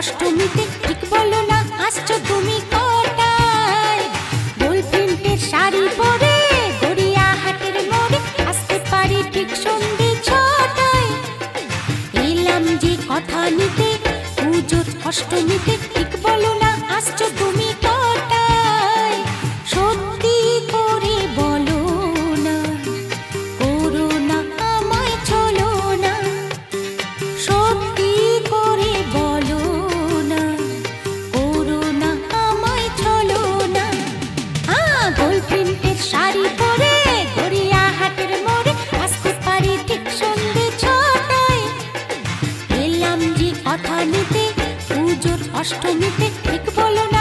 অষ্টমীতে ঠিক বলো না আসছো তুমি শাড়ি পরে ঠিক সন্ধে যে কথা নিতে, পুজোর অষ্টমীতে ঠিক বলো না আসছো অষ্টমীতে ঠিক বলো না